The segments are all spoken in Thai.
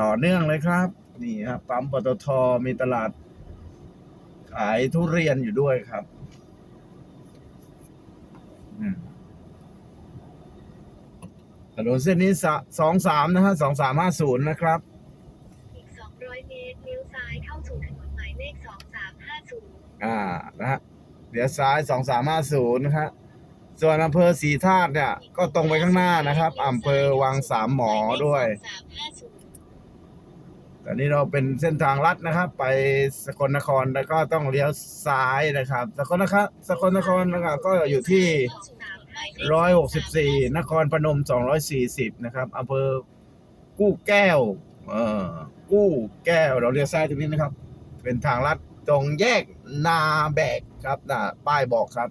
ต่อเนื่องเลยครับ นี่ครับปั๊มปตทมีตลาด ขายทุเรียนอยู่ด้วยครับอืมถนนเส้นนี้สองสามนะฮะสองสามห้าศูนย์นะครับอีก200เมตรเลี้ยวซ้ายเข้าสู่ถนนหมายเลข2350อ่านะฮะเดี๋ยวซ้ายสองสามห้าศูนย์นะฮะส่วนอำเภอศรีธาตุเนี่ย ก็ตรงไปข้างหน้านะครับอำเภอวังสามหมอด้วย2350 ตอนนี้เราเป็นเส้นทางลัดนะครับ ไปสกลนครแล้วก็ต้องเลี้ยวซ้ายนะครับ สกลนครสกลนครนะครับก็อยู่ที่ร้อยหกสิบสี่นครพนมสองร้อยสี่สิบนะครับอำเภอกู้แก้ว เอ่อกู้แก้วเราเลี้ยวซ้ายตรงนี้นะครับ เป็นทางลัดตรงแยกนาแบกครับนะป้ายบอกครับ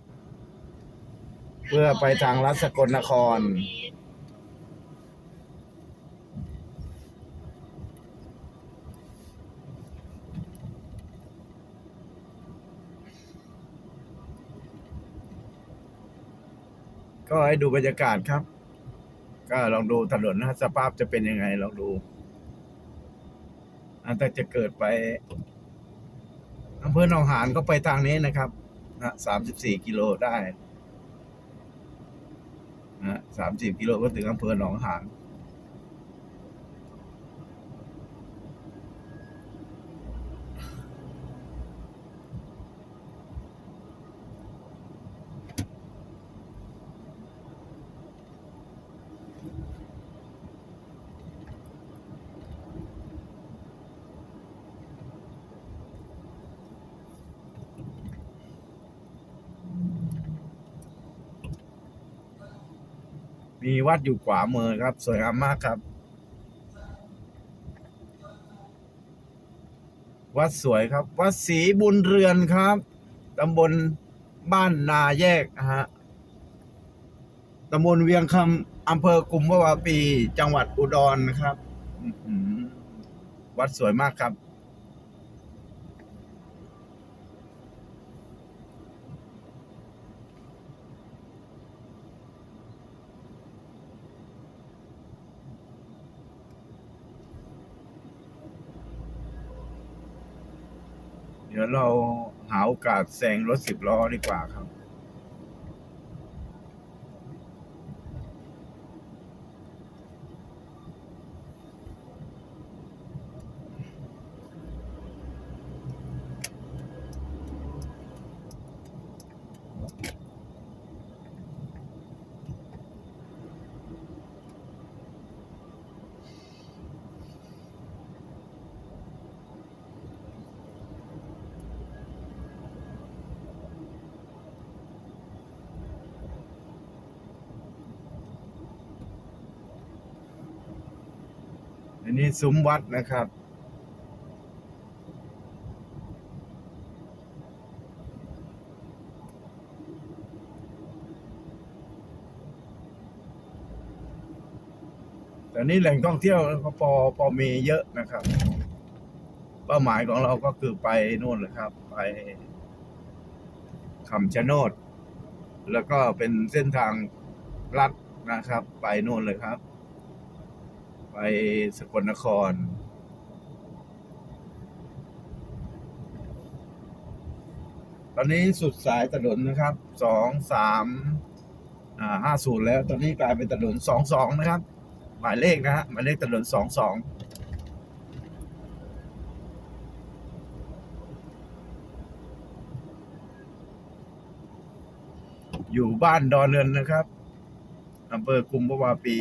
เพื่อไปทางลัดสกลนคร ก็ให้ดูบรรยากาศครับ ก็ลองดูถนนนะสภาพจะเป็นยังไงลองดูอันแต่จะเกิดไปอำเภอหนองหานก็ไปทางนี้นะครับนะสามสิบสี่กิโลได้นะสามสิบกิโลก็ถึงอำเภอหนองหาน มีวัดอยู่ขวามือครับ สวยงามมากครับ วัดสวยครับ วัดศรีบุญเรือนครับตำบลบ้านนาแยกนะฮะตำบลเวียงคำอำเภอกุมภาวะปี จังหวัดอุดรนะครับ วัดสวยมากครับ เดี๋ยวเราหาโอกาสแซงรถสิบล้อดีกว่าครับ อันนี้ซุ้มวัดนะครับ แต่นี่แหล่งท่องเที่ยวก็พอพอมีเยอะนะครับ เป้าหมายของเราก็คือไปนู่นเลยครับ ไปคำชะโนด แล้วก็เป็นเส้นทางลัดนะครับ ไปนู่นเลยครับ ไปสกลนคร ตอนนี้สุดสายถนนนะครับสองสามห้าศูนย์แล้ว ตอนนี้กลายเป็นถนนสองสองนะครับ หมายเลขนะฮะหมายเลขถนนสองสองอยู่บ้านดอนเรือนนะครับอำเภอกุมภาวะปี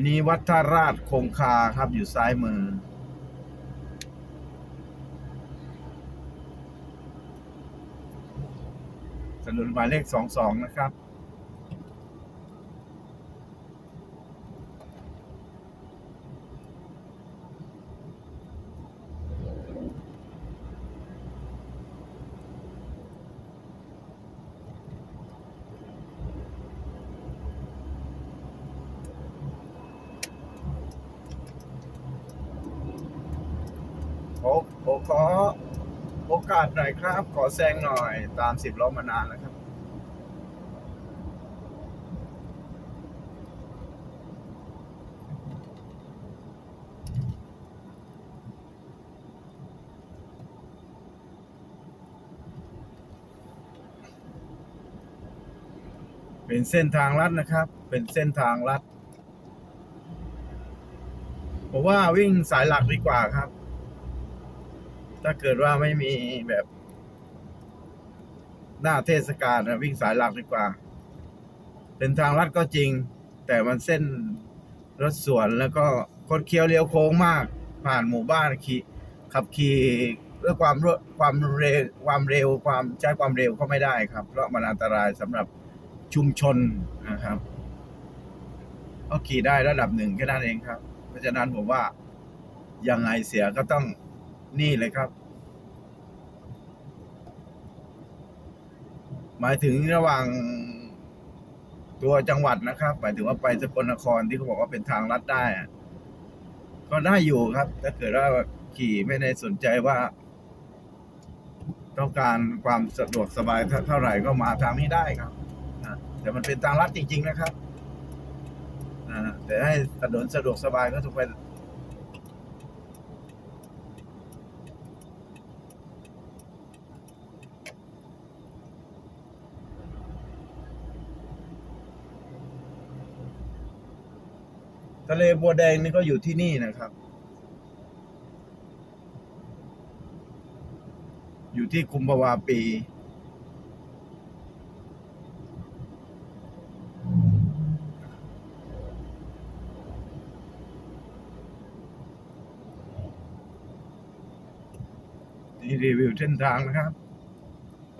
นนี้วัดท่าราชคงคาครับอยู่ซ้ายมือ ถนนหมายเลขสองสองนะครับ ขอโอกาสหน่อยครับ ขอแซงหน่อย ตามสิบล้อมานานแล้วครับ เป็นเส้นทางลัดนะครับ เป็นเส้นทางลัดผมว่าวิ่งสายหลักดีกว่าครับ ถ้าเกิดว่าไม่มีแบบ หน้าเทศกาลนะวิ่งสายหลักดีกว่า เป็นทางลัดก็จริง แต่มันเส้นรถสวนแล้วก็คดเคี้ยวเลี้ยวโค้งมาก ผ่านหมู่บ้านขี่ขับขี่ด้วยความรวดความเร็วความเร็วความใช้ความเร็วก็ไม่ได้ครับ เพราะมันอันตรายสำหรับชุมชนนะครับก็ขี่ได้ระดับหนึ่งแค่นั้นเองครับ เพราะฉะนั้นผมว่ายังไงเสียก็ต้อง นี่เลยครับ หมายถึงระหว่างตัวจังหวัดนะครับ หมายถึงว่าไปสกลนครที่เขาบอกว่าเป็นทางลัดได้ก็ได้อยู่ครับ ถ้าเกิดว่าขี่ไม่ได้สนใจว่า ต้องการความสะดวกสบายเท่าไหร่ก็มาทางนี้ได้ครับแต่มันเป็นทางลัดจริง ๆ นะครับแต่ให้ถนนสะดวกสบายก็ต้องไป ทะเลบัวแดงนี่ก็อยู่ที่นี่นะครับ อยู่ที่คุมภาวาปี นี่รีวิวเส้นทางนะครับ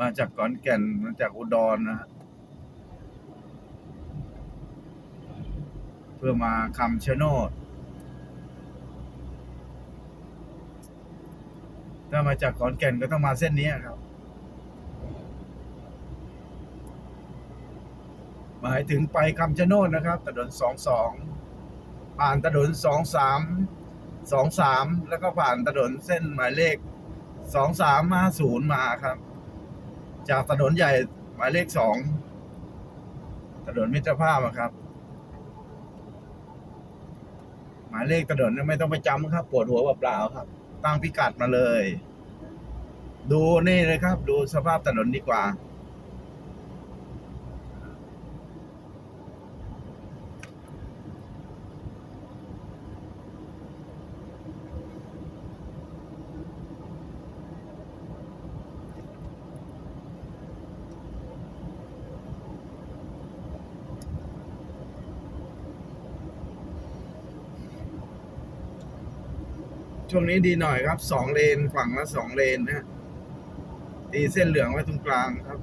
มาจากขอนแก่น มาจากอุดรนะฮะ เพื่อมาคำชะโนด ถ้ามาจากขอนแก่นก็ต้องมาเส้นนี้ครับ หมายถึงไปคำชะโนดนะครับ ถนนสองสองผ่านถนนสองสามสองสามแล้วก็ผ่านถนนเส้นหมายเลขสองสามห้าศูนย์มาครับ จากถนนใหญ่หมายเลขสองถนนมิตรภาพครับ หมายเลขถนนไม่ต้องไปจำครับ ปวดหัวเปล่าๆครับ ตั้งพิกัดมาเลย ดูนี่เลยครับ ดูสภาพถนนดีกว่า ช่วงนี้ดีหน่อยครับสองเลนฝั่งละสองเลนนะฮะตีเส้นเหลืองไว้ตรงกลางครับ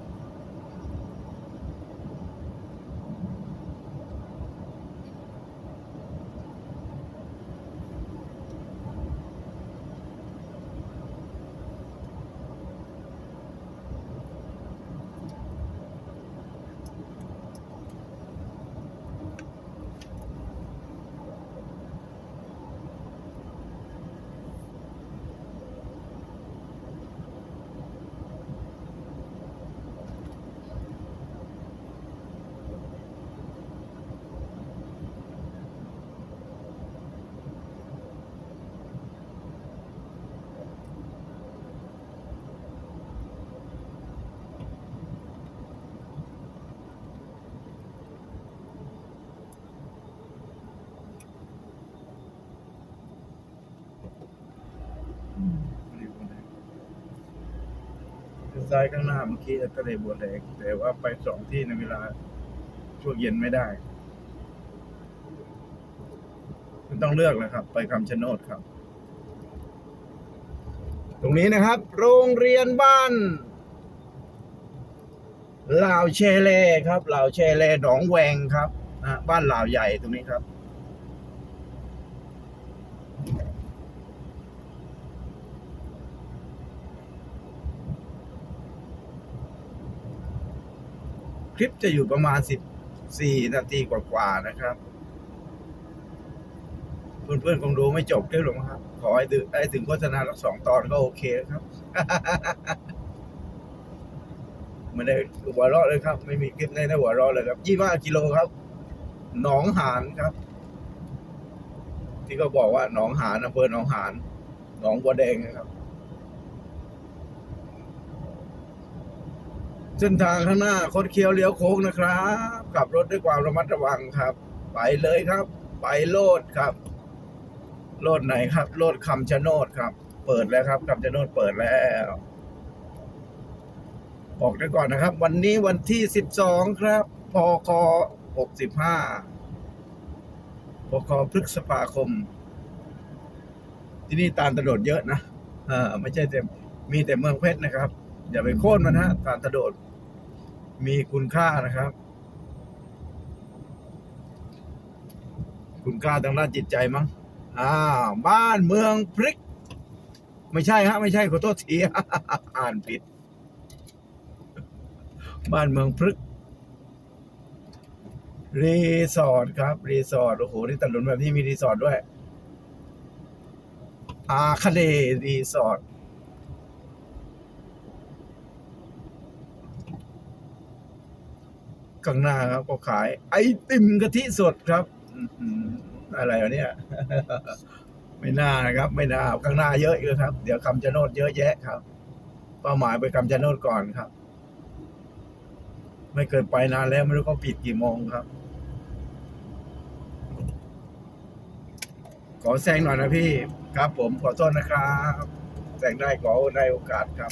ซ้ายข้างหน้าเมื่อกี้ทะเลบัวแดงแต่ว่าไปสองที่ในเวลาช่วงเย็นไม่ได้มันต้องเลือกนะครับ ไปคำชะโนดครับ ตรงนี้นะครับ โรงเรียนบ้านลาวเชเล่ครับลาวเชเล่หนองแวงครับบ้านลาวใหญ่ตรงนี้ครับ คลิปจะอยู่ประมาณ 14 นาทีกว่าๆนะครับ เพื่อนๆคงดูไม่จบคลิปหรอกครับ ขอให้ถึงได้ถึงโฆษณาสักสองตอนก็โอเคครับไม่ได้หัวเราะเลยครับ ไม่มีคลิปไหนได้หัวเราะเลยครับยี่ห้ากิโลครับหนองหานครับ ที่ก็บอกว่าหนองหานอำเภอหนองหานหนองบัวแดงนะครับ เส้นทางข้างหน้าคดเคี้ยวเลี้ยวโค้งนะครับ ขับรถด้วยความระมัดระวังครับ ไปเลยครับ ไปโลดครับ โลดไหนครับ โลดคำชะโนดครับ เปิดแล้วครับคำชะโนดเปิดแล้วบอกได้ก่อนนะครับ วันนี้วันที่สิบสองครับ พคหกสิบห้าพคพฤษภาคม ที่นี่ตาลตะโดดเยอะนะเออไม่ใช่แต่มีแต่เมืองเพชรนะครับ อย่าไปโค่นมันฮะตาลตะโดด มีคุณค่านะครับ คุณค่าทางด้านจิตใจมั้งอ่า บ้านเมืองพริก ไม่ใช่ฮะ ไม่ใช่ขอโทษทีอ่านผิด บ้านเมืองพฤกรีสอร์ทครับ รีสอร์ทโอ้โหนี่ถนนแบบนี้มีรีสอร์ทด้วยอาคาเดรีสอร์ท ข้างหน้าครับ ก็ขาย ไอติมกะทิสดครับอะไรวะเนี่ย ไม่น่านะครับ ไม่น่าข้างหน้าเยอะอีกแล้วครับ เดี๋ยวคำชะโนดเยอะแยะครับเป้าหมายไปคำชะโนดก่อนครับ ไม่เคยไปนานแล้วไม่รู้เขาปิดกี่โมงครับ ขอแซงหน่อยนะพี่ครับ ผมขอโทษนะครับแซงได้ขอได้โอกาสครับ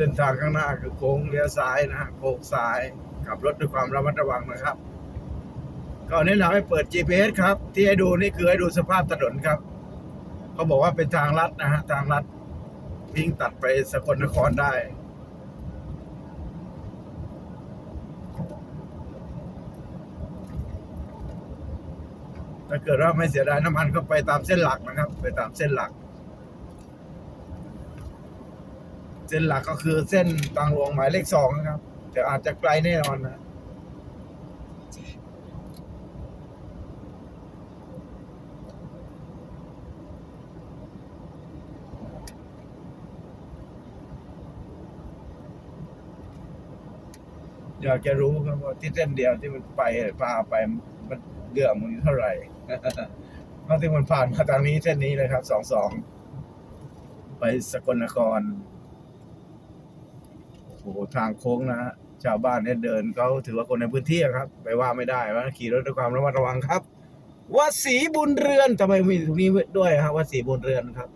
เส้นทางข้างหน้าคือโค้งเลี้ยวซ้ายนะฮะโค้งซ้ายขับรถด้วยความระมัดระวังนะครับ ก็แนะนำให้เปิด GPS ครับ ที่ให้ดูนี่คือให้ดูสภาพถนนครับเขาบอกว่าเป็นทางลัดนะฮะทางลัดวิ่งตัดไปสกลนครได้ถ้าเกิดว่าไม่เสียดายน้ำมันก็ไปตามเส้นหลักนะครับ ไปตามเส้นหลัก เส้นหลักก็คือเส้นทางหลวงหมายเลขสองนะครับ แต่อาจจะไกลแน่นอนนะอยากจะรู้ครับว่าที่เส้นเดียวที่มันไปพาไปมันเดือมมันเท่าไหร่เพราะที่มันผ่านมาทางนี้เส้นนี้เลยครับสองสองไปสกลนคร อ้โหทางโค้งนะฮะชาวบ้านเนี่ยเดินเขาถือว่าคนในพื้นที่อะครับ ไปว่าไม่ได้ว่าขี่รถด้วยความระมัดระวังครับวัดศรีบุญเรือนทำไมมีตรงนี้ด้วยครับวัดศรีบุญเรือนครับ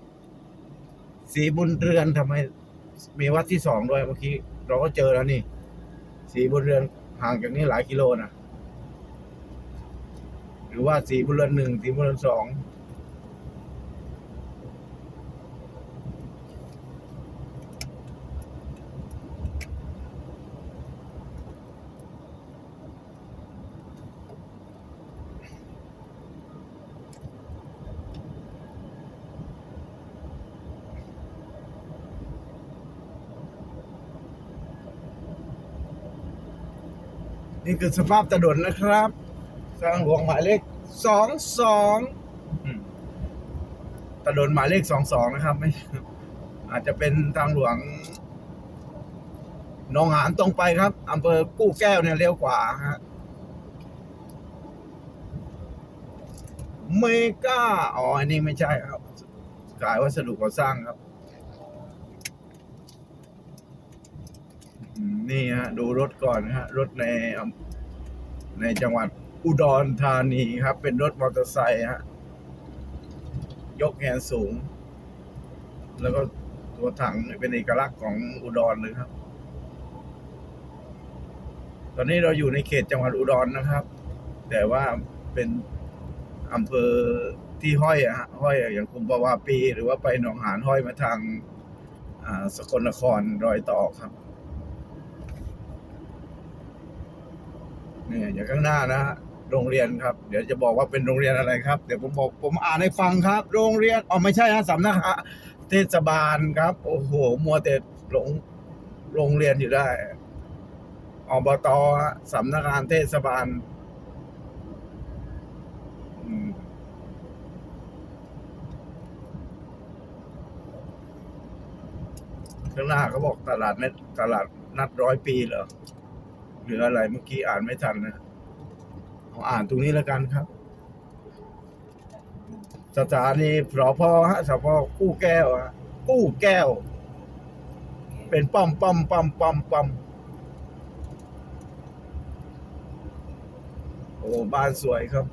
ศรีบุญเรือนทำไมมีวัดที่สองด้วยเมื่อกี้เราก็เจอแล้วนี่สีบุญเรือนห่างจากนี้หลายกิโลนะหรือว่าสีบุญเรือนหนึ่งสีบุญเรือนสอง นี่คือสภาพถนนนะครับ ทางหลวงหมายเลขสองสองถนนหมายเลขสองสองนะครับ ไม่ อาจจะเป็นทางหลวงหนองหานตรงไปครับอำเภอกู้แก้วเนี่ยเลี้ยวขวาฮะเมกาอ๋ออันนี้ไม่ใช่ครับขายวัสดุก่อสร้างครับ อืม นี่ฮะดูรถก่อนฮะรถในในจังหวัดอุดรธานีครับ เป็นรถมอเตอร์ไซค์ฮะยกแขนสูง แล้วก็ตัวถังเป็นเอกลักษณ์ของอุดรเลยครับ ตอนนี้เราอยู่ในเขตจังหวัดอุดรนะครับ แต่ว่าเป็นอำเภอที่ห้อยอะฮะห้อยอย่างคุมปวาปี หรือว่าไปหนองหานห้อยมาทางสกลนครรอยต่อครับ เนี่ยอย่างข้างหน้านะฮะโรงเรียนครับ เดี๋ยวจะบอกว่าเป็นโรงเรียนอะไรครับ เดี๋ยวผมบอกผมอ่านให้ฟังครับ โรงเรียนอ๋อไม่ใช่ฮะสำนักเทศบาลครับ โอ้โหมัวแต่หลงโรงเรียนอยู่ได้อบตฮะสำนักงานเทศบาลข้างหน้าเขาบอกตลาดนัดตลาดนัดร้อยปีเหรอ หรืออะไรเมื่อกี้อ่านไม่ทันนะเอาอ่านตรงนี้แล้วกันครับ สถานีสพฮะสพกู้แก้วฮะกู้แก้ว เป็นป้อมป้อมป้อมป้อมป้อมโอ้บ้านสวยครับ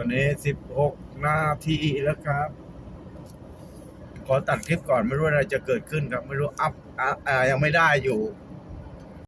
อนนี้สิบหกนาทีแล้วครับ ขอตัดคลิปก่อนไม่รู้อะไรจะเกิดขึ้นครับ ไม่รู้อัพอะอ่ายังไม่ได้อยู่